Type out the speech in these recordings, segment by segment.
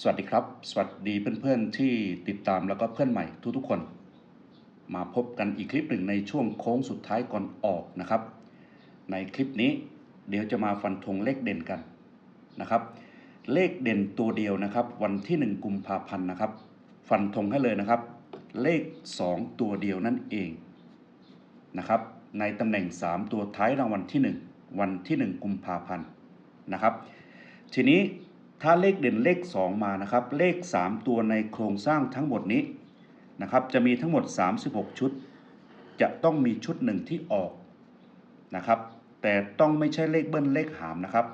สวัสดีครับ สวัสดีเพื่อนๆที่ติดตามแล้วก็เพื่อนใหม่ทุกๆคน มาพบกันอีกคลิปหนึ่งในช่วงโค้งสุดท้ายก่อนออกนะครับ ในคลิปนี้เดี๋ยวจะมาฟันธงเลขเด่นกันนะครับ เลขเด่นตัวเดียวนะครับ วันที่ 1 กุมภาพันธ์นะครับ ฟันธงให้เลยนะครับ เลข 2 ตัวเดียวนั่นเองนะครับ ในตำแหน่ง 3 ตัวท้ายรางวัลที่ 1 วันที่ 1 กุมภาพันธ์นะครับ ทีนี้ ถ้าเลขเด่นเลข 2 มานะครับ เลข 3 ตัวในโครงสร้างทั้งหมดนี้นะครับ จะมีทั้งหมด 36 ชุด จะต้องมีชุดหนึ่งที่ออกนะครับ แต่ต้องไม่ใช่เลขเบิ้ลเลขหามนะครับ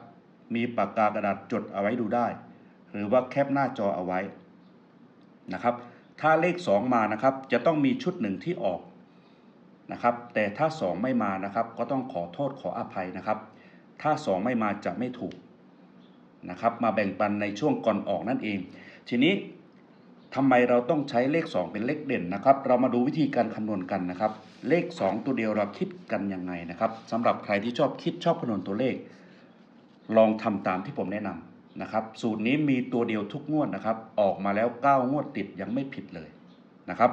มีปากกากระดาษจดเอาไว้ดูได้ หรือว่าแคปหน้าจอเอาไว้นะครับ ถ้าเลข 2 มานะครับ จะต้องมีชุดหนึ่งที่ออกนะครับ แต่ถ้า 2 ไม่มานะครับ ก็ต้องขอโทษขออภัยนะครับ ถ้า 2 ไม่มาจะไม่ถูก นะครับมาแบ่งปันในช่วงก่อนออกนั่นเอง ทีนี้ทำไมเราต้องใช้เลข 2 เป็นเลขเด่นนะครับ เรามาดูวิธีการคำนวณกันนะครับ เลข 2 ตัวเดียวเราคิดกันยังไงนะครับสำหรับใครที่ชอบคิดชอบคำนวณตัวเลข ลองทำตามที่ผมแนะนำนะครับ สูตรนี้มีตัวเดียวทุกงวดนะครับ ออกมาแล้ว 9 งวดติดยังไม่ผิดเลยนะครับ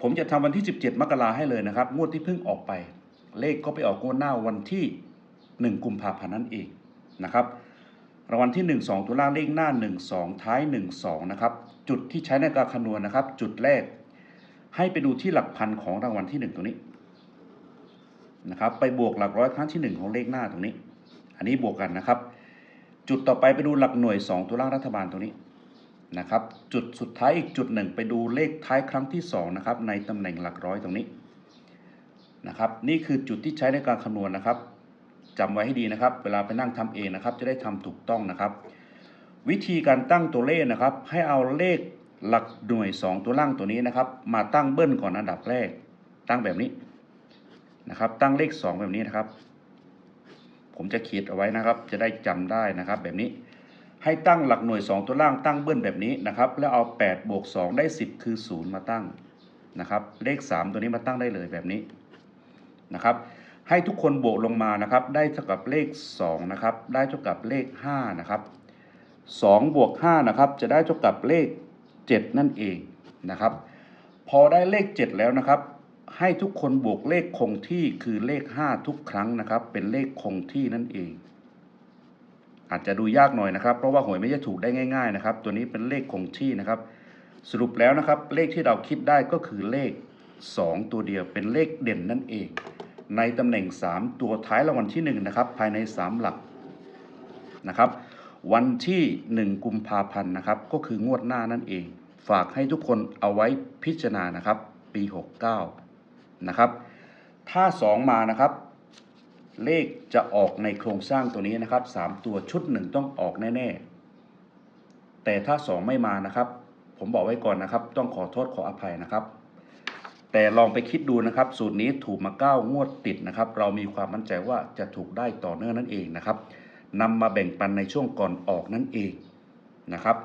ผมจะทำวันที่ 17 มกราให้เลยนะครับ งวดที่เพิ่งออกไป เลขก็ไปออกงวดหน้าวันที่ 1 กุมภาพันธ์นั่นเองนะครับ รางวัลที่ 1 2 ตัวล่างเลขหน้า 1 2 ท้าย 1 2 นะครับ จุดที่ใช้ในการคำนวณนะครับ จุดแรก ให้ไปดูที่หลักพันของรางวัลที่ 1ตรงนี้นะครับ ไปบวกหลักร้อยครั้งที่ 1 ของเลขหน้าตรงนี้ อันนี้บวกกันนะครับ จุดต่อไปไปดูหลักหน่วย 2 ตัวล่างรัฐบาลตรงนี้นะครับ จุดสุดท้ายอีกจุดหนึ่งไปดูเลขท้ายครั้งที่2นะครับในตำแหน่งหลักร้อยตรงนี้นะครับ นี่คือจุดที่ใช้ในการคำนวณนะครับ จำไว้ให้ดีนะครับ เวลาไปนั่งทำเองนะครับ จะได้ทำถูกต้องนะครับ วิธีการตั้งตัวเลขนะครับ ให้เอาเลขหลักหน่วย 2 ตัวล่างตัวนี้นะครับ มาตั้งเบิ้ลก่อนอันดับแรก ตั้งแบบนี้นะครับ ตั้งเลข 2 แบบนี้นะครับ ผมจะขีดเอาไว้นะครับ จะได้จำได้นะครับ แบบนี้ ให้ตั้งหลักหน่วย 2 ตัวล่างตั้งเบิ้ลแบบนี้นะครับ แล้วเอา8บวก2ได้ 10 คือ 0 มาตั้งนะครับ เลข 3 ตัวนี้มาตั้งได้เลยแบบนี้นะครับ ให้ทุกคนบวกลงมานะครับ ได้เท่ากับเลข2นะครับ ได้เท่ากับเลข5นะครับ2บวก5นะครับ จะได้เท่ากับเลข 7 นั่นเองนะครับ พอได้เลข 7 แล้วนะครับ ให้ทุกคนบวกเลขคงที่คือเลข 5 ทุกครั้งนะครับ เป็นเลขคงที่นั่นเอง อาจจะดูยากหน่อยนะครับ เพราะว่าหวยไม่ใช่ถูกได้ง่าย ๆ นะครับ ตัวนี้เป็นเลขคงที่นะครับ สรุปแล้วนะครับ เลขที่เราคิดได้ก็คือเลข 2 ตัวเดียวเป็นเลขเด่นนั่นเอง ในตำแหน่ง 3 ตัวท้ายรางวัลที่1นะครับภายใน 3 หลักนะครับวันที่ 1 กุมภาพันธ์นะครับก็คืองวดหน้านั่นเอง ฝากให้ทุกคนเอาไว้พิจารณานะครับปี 69นะครับถ้า 2 มานะครับ เลขจะออกในโครงสร้างตัวนี้นะครับ 3 ตัวชุดหนึ่งต้องออกแน่ ๆ แต่ถ้า 2 ไม่มานะครับ ผมบอกไว้ก่อนนะครับ ต้องขอโทษขออภัยนะครับ แต่ลองไปคิดดูนะครับ สูตรนี้ถูกมา9งวดติดนะครับ เรามีความมั่นใจว่าจะถูกได้ต่อเนื่องนั่นเองนะครับนำมาแบ่งปันในช่วงก่อนออกนั่นเองนะครับ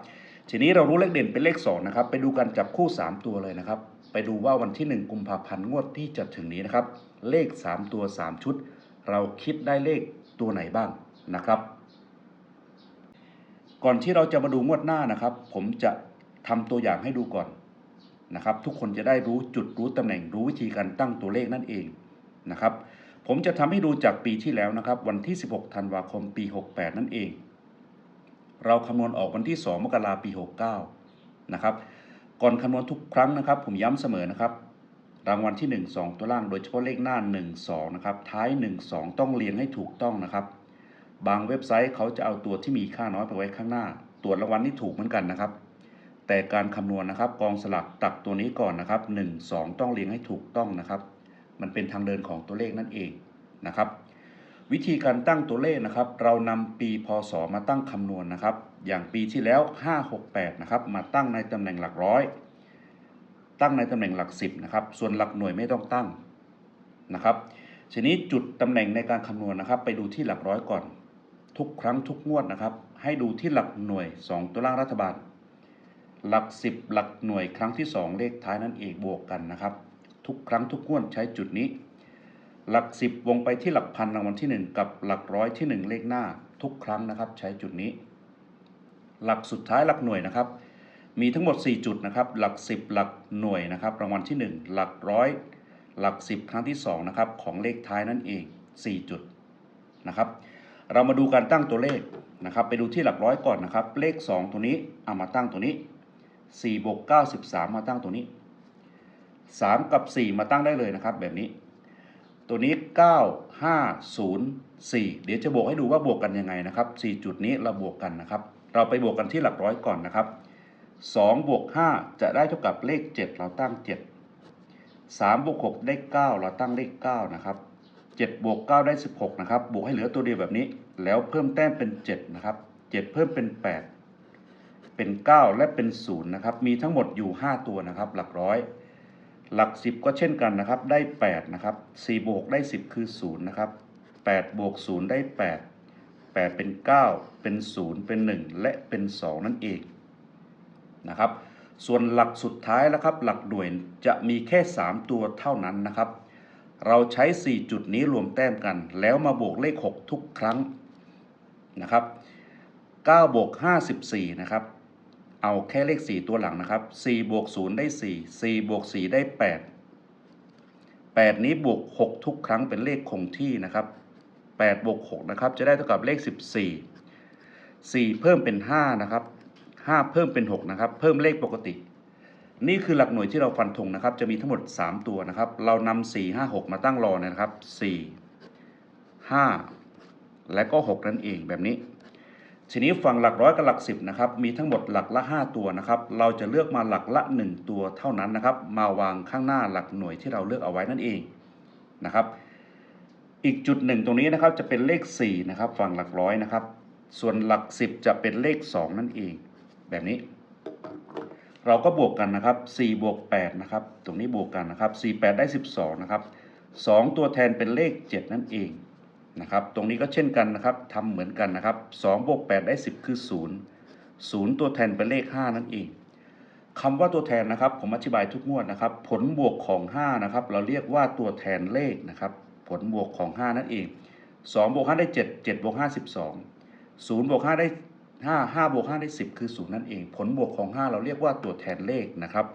ทีนี้เรารู้เลขเด่นเป็นเลข2นะครับ ไปดูกันจับคู่ 3 ตัวเลยนะครับ ไปดูว่าวันที่ 1 กุมภาพันธ์งวดที่จะถึงนี้นะครับ เลข 3 ตัว 3 ชุด เราคิดได้เลขตัวไหนบ้างนะครับ ก่อนที่เราจะมาดูงวดหน้านะครับ ผมจะทำตัวอย่างให้ดูก่อน นะครับ ทุกคนจะได้รู้จุดรู้ตำแหน่งรู้วิธีการตั้งตัวเลขนั่นเองนะครับ ผมจะทำให้ดูจากปีที่แล้วนะครับ วันที่ 16 ธันวาคมปี 68 นั่นเอง เราคำนวณออกวันที่ 2 มกราปี 69 นะครับ ก่อนคำนวณทุกครั้งนะครับ ผมย้ำเสมอนะครับ รางวัลที่ 1 2 ตัวล่างโดยเฉพาะเลขหน้า 1 2 นะครับ ท้าย 1 2 ต้องเรียงให้ถูกต้องนะครับ บางเว็บไซต์เขาจะเอาตัวที่มีค่าน้อยไปไว้ข้างหน้าตรวจรางวัลนี่ถูกเหมือนกันนะครับ แต่การคำนวณนะครับกองสลักตักตัวนี้ก่อนนะครับ 1 2 ต้องเรียงให้ถูกต้องนะครับ มันเป็นทางเดินของตัวเลขนั่นเองนะครับ วิธีการตั้งตัวเลขนะครับ เรานำปีพศมาตั้งคำนวณนะครับ อย่างปีที่แล้ว 568นะครับมาตั้งในตำแหน่งหลักร้อย ตั้งในตำแหน่งหลัก 10นะครับส่วนหลักหน่วยไม่ต้องตั้งนะครับทีนี้จุดตำแหน่งในการคำนวณนะครับ ไปดูที่หลักร้อยก่อน ทุกครั้งทุกงวดนะครับ ให้ดูที่หลักหน่วย 2 ตัวล่างรัฐบาล หลัก 10 หลักหน่วยครั้งที่ 2 เลขท้ายนั่นเองบวกกันนะครับ ทุกครั้งทุกงวดใช้จุดนี้ หลัก 10 วงไปที่หลักพันรางวัลที่ 1 กับหลักร้อยที่ 1 เลขหน้า ทุกครั้งนะครับ ใช้จุดนี้ หลักสุดท้ายหลักหน่วยนะครับ มีทั้งหมด 4 จุดนะครับ หลัก 10 หลักหน่วยนะครับ รางวัลที่ 1 หลักร้อยหลัก 10 ครั้งที่2นะครับของเลขท้ายนั่นเอง 4 จุดนะครับ เรามาดูการตั้งตัวเลขนะครับ ไปดูที่หลักร้อยก่อนนะครับ เลข 2 ตัวนี้เอามาตั้งตัวนี้ 4บวก9 13 มาตั้งตัวนี้ 3 กับ 4 มาตั้งได้เลยนะครับ แบบนี้ ตัวนี้ 9 5 0 4 เดี๋ยวจะบวกให้ดูว่าบวกกันยังไงนะครับ 4 จุดนี้เราบวกกันนะครับ เราไปบวกกันที่หลักร้อยก่อนนะครับ2บวก5จะได้เท่ากับเลข 7 เราตั้ง 7 3บวก6ได้9 เราตั้งเลข9นะครับ7บวก9ได้ 16 นะครับ บวกให้เหลือตัวเดียวแบบนี้ แล้วเพิ่มแต้มเป็น 7 นะครับ 7 เพิ่มเป็น 8 เป็น 9 และเป็น0นะครับมีทั้งหมดอยู่ 5 ตัวนะครับ หลักร้อย หลัก 10 ก็เช่นกันนะครับ ได้8นะครับ4บวกได้ 10 คือ0นะครับ8บวก0ได้ 8 8 เป็น 9 เป็น 0 เป็น 1 และเป็น 2 นั่นเองนะครับส่วนหลักสุดท้ายแล้วครับหลักหน่วยจะมีแค่ 3 ตัวเท่านั้นนะครับ เราใช้ 4 จุดนี้รวมแต้มกัน แล้วมาบวกเลข 6 ทุกครั้งนะครับ9บวก54 นะครับ เอาแค่เลข 4 ตัวหลังนะครับ 4 บวก 0 ได้ 4 4 บวก 4 ได้ 8 8 นี้บวก 6 ทุกครั้งเป็นเลขคงที่นะครับ 8 บวก 6 นะครับ จะได้เท่ากับเลข 14 4 เพิ่มเป็น 5 นะครับ 5 เพิ่มเป็น 6 นะครับ เพิ่มเลขปกติ นี่คือหลักหน่วยที่เราฟันธงนะครับ จะมีทั้งหมด 3 ตัวนะครับ เรานำ4 5 6 มาตั้งรอนะครับ 4 5 และก็ 6 นั่นเองแบบนี้ ทีนี้ฝั่งหลักร้อยกับหลักสิบนะครับมีทั้งหมดหลักละ 5 ตัวนะครับเราจะเลือกมาหลักละ 1 ตัวเท่านั้นนะครับมาวางข้างหน้าหลักหน่วยที่เราเลือกเอาไว้นั่นเองนะครับอีกจุดหนึ่งตรงนี้นะครับจะเป็นเลข4นะครับฝั่งหลักร้อยนะครับส่วนหลัก 10 จะเป็นเลข 2 นั่นเอง แบบนี้ เราก็บวกกันนะครับ4บวก8นะครับตรงนี้บวกกันนะครับ4 8 ได้ 12นะครับ2ตัวแทนเป็นเลข 7 นั่นเอง นะครับ ตรงนี้ก็เช่นกันนะครับทำเหมือนกันนะครับ2บวก8ได้ 10 คือ 0 0 ตัวแทนเป็นเลข 5 นั่นเองคำว่าตัวแทนนะครับ ผมอธิบายทุกงวดนะครับ ผลบวกของ 5 นะครับ เราเรียกว่าตัวแทนเลขนะครับ ผลบวกของ 5 นั่นเอง2บวก5ได้ 7 7บวก5 12 0บวก5ได้ 5 5บวก5ได้ 10 คือ 0 นั่นเอง ผลบวกของ 5 เราเรียกว่าตัวแทนเลขนะครับ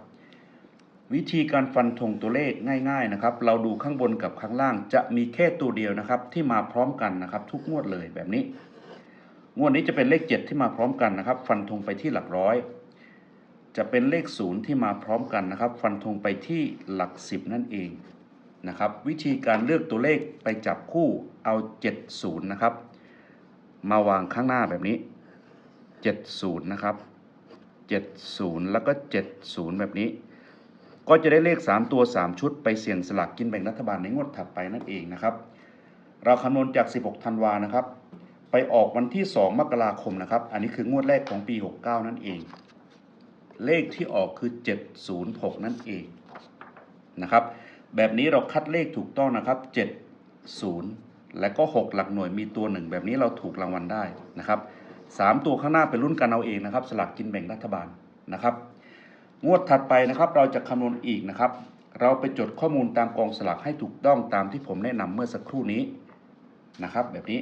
วิธีการฟันธงตัวเลขง่าย ๆนะครับ เราดูข้างบนกับข้างล่างจะมีแค่ตัวเดียวนะครับ ที่มาพร้อมกันนะครับ ทุกงวดเลยแบบนี้ งวดนี้จะเป็นเลข 7 ที่มาพร้อมกันนะครับ ฟันธงไปที่หลักร้อย จะเป็นเลข0ที่มาพร้อมกันนะครับ ฟันธงไปที่หลัก 10 นั่นเองนะครับ วิธีการเลือกตัวเลขไปจับคู่เอา 70 นะครับ มาวางข้างหน้าแบบนี้ 70 นะครับ 70 แล้วก็ 70 แบบนี้ ก็จะได้เลข 3 ตัว 3 ชุดไปเสี่ยงสลากกินแบ่งรัฐบาลในงวดถัดไปนั่นเองนะครับ เราคำนวณจาก 16 ธันวานะครับ ไปออกวันที่ 2 มกราคมนะครับ อันนี้คืองวดแรกของปี 69 นั่นเอง เลขที่ออกคือ 706 นั่นเองนะครับ แบบนี้เราคัดเลขถูกต้องนะครับ 70 และก็ 6 หลักหน่วยมีตัวหนึ่งแบบนี้เราถูกรางวัลได้นะครับ 3 ตัวข้างหน้าเป็นรุ่นกันเอาเองนะครับ สลากกินแบ่งรัฐบาลนะครับ งวดถัดไปนะครับ เราจะคำนวณอีกนะครับ เราไปจดข้อมูลตามกองสลากให้ถูกต้องตามที่ผมแนะนำเมื่อสักครู่นี้นะครับ แบบนี้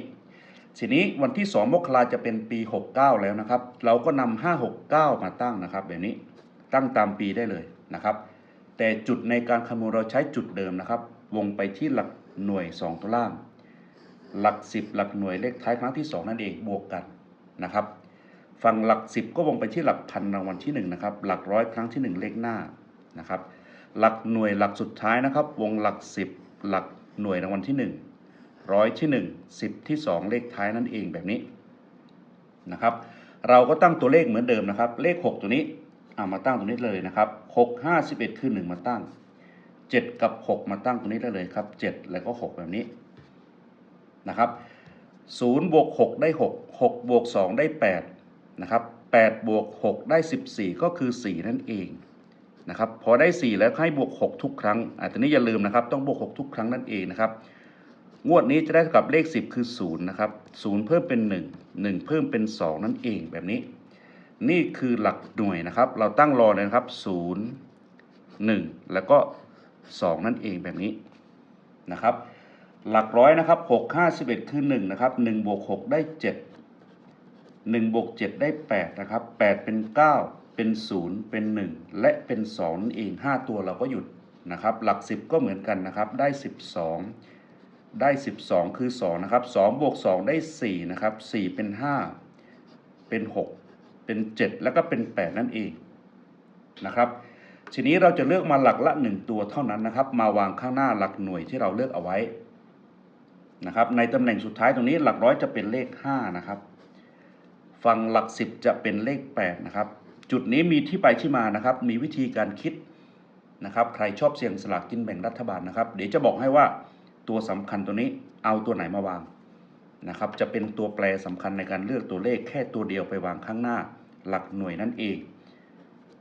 ทีนี้วันที่ 2 มกราจะเป็นปี 69 แล้วนะครับ เราก็นำ569 มาตั้งนะครับ แบบนี้ตั้งตามปีได้เลยนะครับ แต่จุดในการคำนวณเราใช้จุดเดิมนะครับ วงไปที่หลักหน่วย 2 ตัวล่าง หลัก 10 หลักหน่วยเลขท้ายครั้งที่ 2 นั่นเองบวกกันนะครับ ฝั่งหลัก 10 ก็วงไปที่หลักพันรางวัลที่1นะครับหลักร้อยครั้งที่ 1 เลขหน้านะครับหลักหน่วยหลักสุดท้ายนะครับ วงหลัก 10 หลักหน่วยรางวัลที่ 1 ร้อยที่ 1 10 ที่ 2 เลขท้ายนั่นเองแบบนี้นะครับเราก็ตั้งตัวเลขเหมือนเดิมนะครับ เลข 6 ตัวนี้เอามาตั้งตรงนี้เลยนะครับ6 5 11 คือ 1 มาตั้ง 7 กับ 6 มาตั้งตรงนี้ได้เลยครับ 7 แล้วก็ 6 แบบนี้นะครับ0บวก6ได้ 6 6บวก2ได้ 8 นะครับ8บวก6ได้ 14 ก็คือ 4 นั่นเองนะครับพอได้ 4 แล้วให้บวก 6 ทุกครั้งอ่าทีนี้อย่าลืมนะครับต้องบวก 6 ทุกครั้งนั่นเองนะครับงวดนี้จะได้กับเลข 10 คือ 0 นะครับ 0 เพิ่มเป็น 1 1 เพิ่มเป็น 2 นั่นเองแบบนี้ นี่คือหลักหน่วยนะครับ เราตั้งรอเลยนะครับ 0 1 แล้วก็ 2 นั่นเองแบบนี้นะครับ หลักร้อยนะครับ 6 5 11 คือ 1 นะครับ 1 บวก 6 ได้ 7 1บวก7 ได้ 8 นะครับ 8 เป็น 9 เป็น 0 เป็น 1 และเป็น2นั่นเอง 5 ตัวเราก็หยุดนะครับ หลัก 10 ก็เหมือนกันนะครับ ได้ 12 ได้ 12 คือ 2 นะครับ2บวก 2 ได้ 4 นะครับ 4 เป็น 5 เป็น 6 เป็น 7 แล้วก็เป็น 8 นั่นเองนะครับทีนี้เราจะเลือกมาหลักละ 1 ตัวเท่านั้นนะครับ มาวางข้างหน้าหลักหน่วยที่เราเลือกเอาไว้นะครับในตำแหน่งสุดท้ายตรงนี้หลักร้อยจะเป็นเลข 5 นะครับ ฝั่งหลัก10จะเป็นเลข8นะครับ จุดนี้มีที่ไปที่มานะครับ มีวิธีการคิดนะครับ ใครชอบเสี่ยงสลากกินแบ่งรัฐบาลนะครับ เดี๋ยวจะบอกให้ว่าตัวสำคัญตัวนี้เอาตัวไหนมาวางนะครับ จะเป็นตัวแปรสำคัญในการเลือกตัวเลขแค่ตัวเดียวไปวางข้างหน้า หลักหน่วยนั่นเอง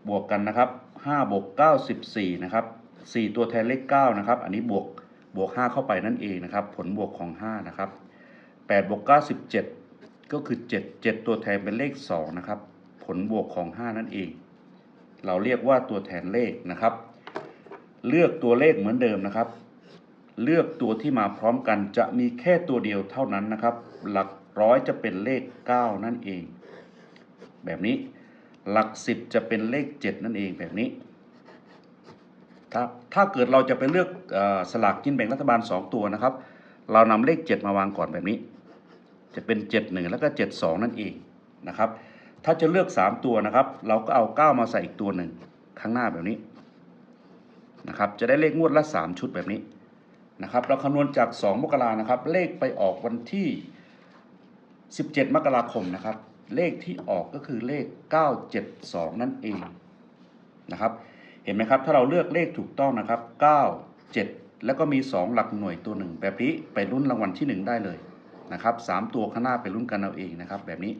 บวกกันนะครับ5บวก9 14นะครับ4ตัวแทนเลข9นะครับ อันนี้บวกบวก 5 เข้าไปนั่นเองนะครับ ผลบวกของ 5 นะครับ8บวก9 17 ก็คือ 7 7 ตัวแทนเป็นเลข 2 นะครับ ผลบวกของ 5 นั่นเอง เราเรียกว่าตัวแทนเลขนะครับ เลือกตัวเลขเหมือนเดิมนะครับ เลือกตัวที่มาพร้อมกันจะมีแค่ตัวเดียวเท่านั้นนะครับ หลักร้อยจะเป็นเลข 9 นั่นเอง แบบนี้หลัก 10 จะเป็นเลข 7 นั่นเองแบบนี้ถ้าถ้าเกิดเราจะไปเลือกอสลากกินแบ่งรัฐบาล 2 ตัวนะครับ เรานำเลข 7 มาวางก่อนแบบนี้ จะเป็น 71 แล้วก็ 72 นั่นเองนะครับ ถ้าจะเลือก 3 ตัวนะครับ เราก็เอา 9 มาใส่อีกตัวหนึ่งข้างหน้าแบบนี้นะครับ จะได้เลขงวดละ 3 ชุดแบบนี้นะครับ เราคำนวณจาก 2 มกรานะครับ เลขไปออกวันที่ 17 มกราคมนะครับ เลขที่ออกก็คือเลข 972 นั่นเองนะครับ เห็นไหมครับ ถ้าเราเลือกเลขถูกต้องนะครับ 9 7 แล้วก็มี 2 หลักหน่วยตัวหนึ่งแบบนี้ไปลุ้นรางวัลที่ 1 ได้เลย นะครับ3ตัวข้างหน้าไปลุ้นกันเอาเองนะครับ แบบนี้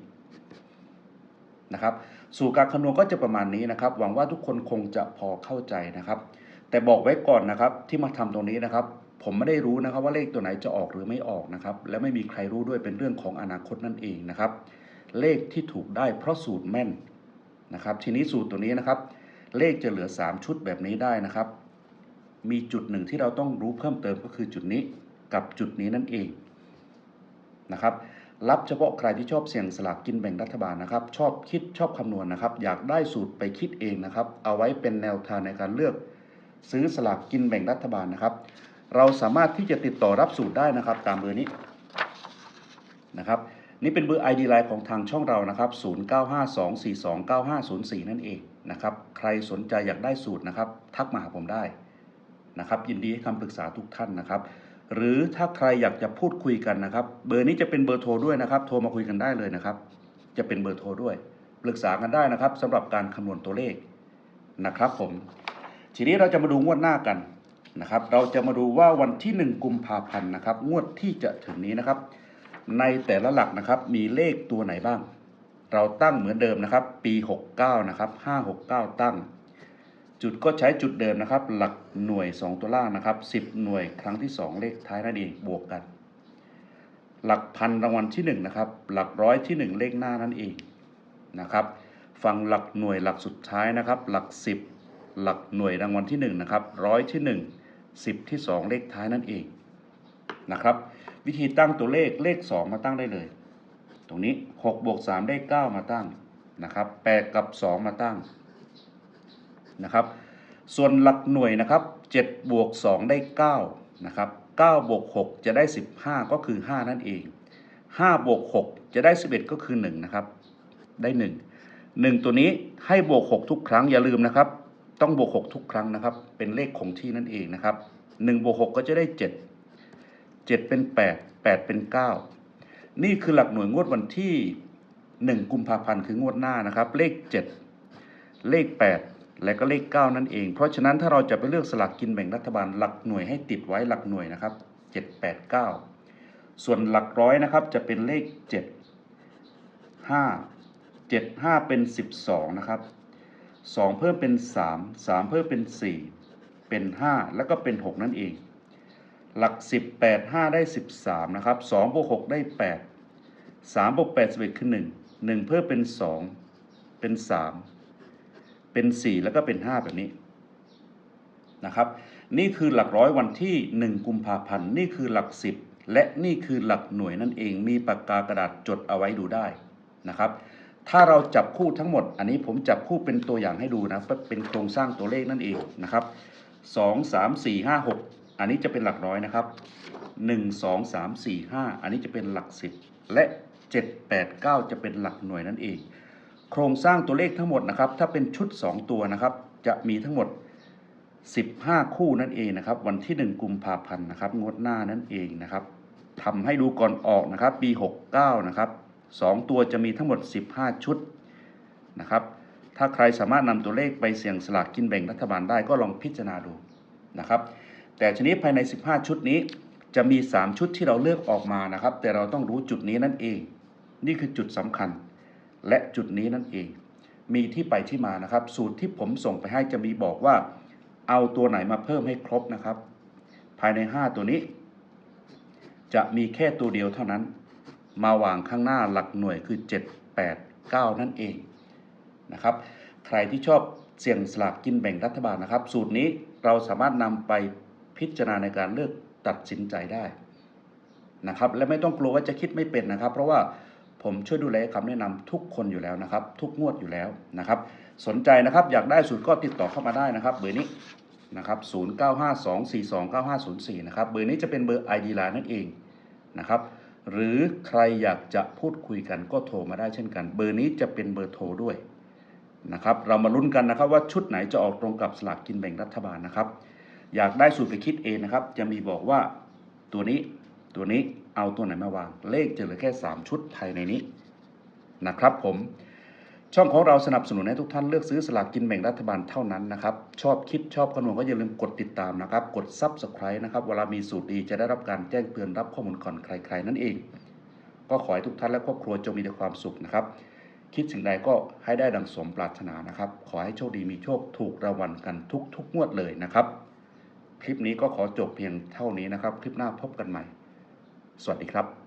นะครับสูตรการคำนวณก็จะประมาณนี้นะครับ หวังว่าทุกคนคงจะพอเข้าใจนะครับ แต่บอกไว้ก่อนนะครับที่มาทำตรงนี้นะครับ ผมไม่ได้รู้นะครับว่าเลขตัวไหนจะออกหรือไม่ออกนะครับ และไม่มีใครรู้ด้วยเป็นเรื่องของอนาคตนั่นเองนะครับ เลขที่ถูกได้เพราะสูตรแม่นนะครับ ทีนี้สูตรตัวนี้นะครับ เลขจะเหลือ 3 ชุดแบบนี้ได้นะครับ มีจุดหนึ่งที่เราต้องรู้เพิ่มเติมก็คือจุดนี้กับจุดนี้นั่นเอง นะครับรับเฉพาะใครที่ชอบเสี่ยงสลากกินแบ่งรัฐบาลนะครับ ชอบคิดชอบคำนวณนะครับ อยากได้สูตรไปคิดเองนะครับ เอาไว้เป็นแนวทางในการเลือก ซื้อสลากกินแบ่งรัฐบาลนะครับ เราสามารถที่จะติดต่อรับสูตรได้นะครับ ตามเบอร์นี้นะครับนี่เป็นเบอร์ ID ไลน์ของทางช่องเรานะครับ 0952429504 นั่นเองนะครับ ใครสนใจอยากได้สูตรนะครับ ทักมาหาผมได้นะครับ ยินดีให้คำปรึกษาทุกท่านนะครับ หรือถ้าใครอยากจะพูดคุยกันนะครับ เบอร์นี้จะเป็นเบอร์โทรด้วยนะครับ โทรมาคุยกันได้เลยนะครับ จะเป็นเบอร์โทรด้วย ปรึกษากันได้นะครับสำหรับการคำนวณตัวเลขนะครับผม ทีนี้เราจะมาดูงวดหน้ากันนะครับ เราจะมาดูว่าวันที่ 1 กุมภาพันธ์นะครับ งวดที่จะถึงนี้นะครับ ในแต่ละหลักนะครับมีเลขตัวไหนบ้าง เราตั้งเหมือนเดิมนะครับ ปี 69นะครับ569 ตั้ง จุดก็ใช้จุดเดิมนะครับ หลักหน่วย 2 ตัวล่างนะครับ 10 หน่วยครั้งที่ 2 เลขท้ายนั่นเองบวกกัน หลักพันรางวัลที่1นะครับหลักร้อยที่ 1 เลขหน้านั่นเองนะครับฟังหลักหน่วยหลักสุดท้ายนะครับ หลัก 10 หลักหน่วยรางวัลที่1นะครับร้อยที่ 1 10 ที่ 2 เลขท้ายนั่นเองนะครับ วิธีตั้งตัวเลขเลข 2 มาตั้งได้เลย ตรงนี้6บวก3ได้ 9 มาตั้งนะครับ8กับ 2 มาตั้ง นะครับ ส่วนหลักหน่วยนะครับ7บวก2ได้9นะครับ9บวก6จะได้ 15 ก็คือ 5 นั่นเอง5บวก6จะได้ 11 ก็คือ1นะครับได้ 1 1 ตัวนี้ให้บวก 6 ทุกครั้งอย่าลืมนะครับ ต้องบวก 6 ทุกครั้งนะครับ เป็นเลขคงที่นั่นเองนะครับ1บวก6ก็จะได้ 7 7 เป็น 8 8 เป็น 9 นี่คือหลักหน่วยงวดวันที่ 1 กุมภาพันธ์คืองวดหน้านะครับ เลข 7 เลข 8 และก็เลข 9 นั่นเอง เพราะฉะนั้นถ้าเราจะไปเลือกสลากกินแบ่งรัฐบาลหลักหน่วยให้ติดไว้หลักหน่วยนะครับ 7 8 9 ส่วนหลักร้อยนะครับจะเป็นเลข 7 5 7 5 เป็น 12 นะครับ 2 เพิ่มเป็น 3 3 เพิ่มเป็น 4 เป็น 5 แล้วก็เป็น 6 นั่นเอง หลัก 10 8 5 ได้ 13 นะครับ2บวก6ได้ 8 3บวก8 11คือ 1 1 เพิ่มเป็น 2 เป็น 3 เป็น 4 แล้วก็เป็น 5 แบบนี้นะครับ นี่คือหลักร้อยวันที่ 1 กุมภาพันธ์นี่คือหลัก 10 และนี่คือหลักหน่วยนั่นเองมีปากกากระดาษจดเอาไว้ดูได้นะครับถ้าเราจับคู่ทั้งหมด อันนี้ผมจับคู่เป็นตัวอย่างให้ดูนะเป็นโครงสร้างตัวเลขนั่นเองนะครับสองสามสี่ห้าหกอันนี้จะเป็นหลักร้อยนะครับหนึ่งสองสามสี่ห้าอันนี้จะเป็นหลักสิบและเจ็ดแปดเก้าจะเป็นหลักหน่วยนั่นเอง โครงสร้างตัวเลขทั้งหมดนะครับ ถ้าเป็นชุด 2 ตัวนะครับ จะมีทั้งหมด 15 คู่นั่นเองนะครับ วันที่ 1 กุมภาพันธ์นะครับ งวดหน้านั่นเองนะครับทำให้ดูก่อนออกนะครับ ปี 69 นะครับ 2 ตัวจะมีทั้งหมด 15 ชุดนะครับ ถ้าใครสามารถนำตัวเลขไปเสี่ยงสลากกินแบ่งรัฐบาลได้ก็ลองพิจารณาดูนะครับ แต่ชนิดภายใน 15 ชุดนี้จะมี 3 ชุดที่เราเลือกออกมานะครับ แต่เราต้องรู้จุดนี้นั่นเอง นี่คือจุดสำคัญ และจุดนี้นั่นเอง มีที่ไปที่มานะครับ สูตรที่ผมส่งไปให้จะมีบอกว่า เอาตัวไหนมาเพิ่มให้ครบนะครับ ภายใน 5 ตัวนี้ จะมีแค่ตัวเดียวเท่านั้น มาวางข้างหน้าหลักหน่วยคือ 7 8 9 นั่นเองนะครับ ใครที่ชอบเสี่ยงสลากกินแบ่งรัฐบาลนะครับ สูตรนี้เราสามารถนำไปพิจารณาในการเลือกตัดสินใจได้นะครับ และไม่ต้องกลัวว่าจะคิดไม่เป็นนะครับ เพราะว่า ผมช่วยดูแลคำแนะนำทุกคนอยู่แล้วนะครับ ทุกงวดอยู่แล้วนะครับ สนใจนะครับอยากได้สูตรก็ติดต่อเข้ามาได้นะครับ เบอร์นี้นะครับ0952429504นะครับ เบอร์นี้จะเป็นเบอร์ ID Line นั่นเองนะครับ หรือใครอยากจะพูดคุยกันก็โทรมาได้เช่นกัน เบอร์นี้จะเป็นเบอร์โทรด้วยนะครับ เรามาลุ้นกันนะครับว่าชุดไหนจะออกตรงกับสลากกินแบ่งรัฐบาลนะครับ อยากได้สูตรไปคิดเองนะครับ จะมีบอกว่าตัวนี้ตัวนี้ เอาตัวไหนมาวาง เลขจะเหลือแค่ 3 ชุดภายในนี้นะครับผม ช่องของเราสนับสนุนให้ทุกท่านเลือกซื้อสลากกินแบ่งรัฐบาลเท่านั้นนะครับ ชอบคิดชอบคำนวณก็อย่าลืมกดติดตามนะครับ กด Subscribe นะครับ เวลามีสูตรดีจะได้รับการแจ้งเตือนรับข้อมูลก่อนใคร ๆ นั่นเอง ก็ขอให้ทุกท่านและครอบครัวจงมีแต่ความสุขนะครับ คิดสิ่งใดก็ให้ได้ดังสมปรารถนานะครับ ขอให้โชคดีมีโชคถูกรางวัลกันทุกๆงวดเลยนะครับ คลิปนี้ก็ขอจบเพียงเท่านี้นะครับ คลิปหน้าพบกันใหม่ สวัสดีครับ